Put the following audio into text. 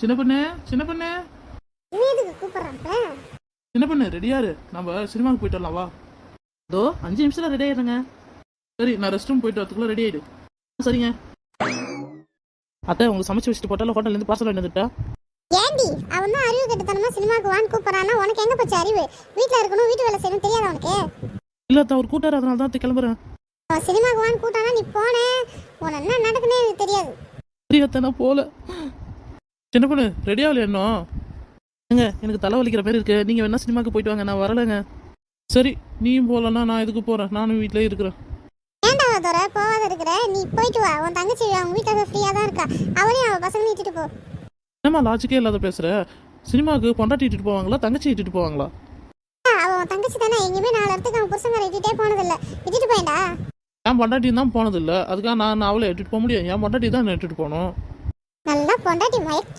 சின்ன பொண்ணு சின்ன பொண்ணு. சின்ன பொண்ணு ரெடியாரு நம்ம சினிமாவுக்கு போயிட்டு வரலாம் வா. இதோ அஞ்சு நிமிஷத்துல ரெடி ஆயிடுங்க சரி நான் ரெஸ்ட் ரூம் போயிட்டு வரதுக்குள்ள ரெடி ஆயிடு. சரிங்க. அத்தை உங்களுக்கு சமைச்சு வச்சுட்டு போட்டாலும் ஹோட்டல்ல இருந்து பார்சல் வந்துட்டா? ஏண்டி அவன் தான் அறிவு கட்டுத்தனமா சினிமாக்கு வான்னு கூப்பிடுறான்னா உனக்கு எங்க போச்சு அறிவு? வீட்ல இருக்கணும் வீட்டு வேலை செய்யணும் தெரியாத உனக்கு? இல்ல அத்தை அவர் கூட்டாரு அதனால தான் கிளம்புறேன். அவன் சினிமாக்கு வான்னு கூட்டானா நீ போன. உன என்ன நடக்குன்னே தெரியாது. அத்தை நான் போல. சின்ன பொண்ணு ரெடி ஆகல இன்னும்? ஏங்க எனக்கு தலை வலிக்கிற மாதிரி இருக்கு. நீங்க வேணா சினிமாக்கு போயிட்டு வாங்க நான் வரலைங்க. சரி நீயும் போகலன்னா நான் எதுக்கு போறேன்? நானும் வீட்டிலே இருக்கிறேன். ஏன்டா தோற? இருக்கிற? நீ போயிட்டு வா. உன் தங்கச்சி அவங்க வீட்டில் ஃப்ரீயாக தான் இருக்கா. அவளையும் அவள் பசங்களையும் இட்டுட்டு போ. என்னம்மா லாஜிக்கே இல்லாத பேசுற? சினிமாவுக்கு பொண்டாட்டி இட்டுட்டு போவாங்களா? தங்கச்சி இட்டுட்டு போவாங்களா? அவன் தங்கச்சி தானே? எங்கேயுமே நாலு இடத்துக்கு அவன் புருஷங்க இட்டுட்டே போனதில்ல. இட்டுட்டு போயேன்டா. என் பொண்டாட்டி தான் போனதில்லை. அதுக்காக நான் அவளை இட்டுட்டு போக முடியும் என் பொண்டாட்டி தான் இட்டுட்டு போகணும். நல்லா பொண்டாட்டி மயக்க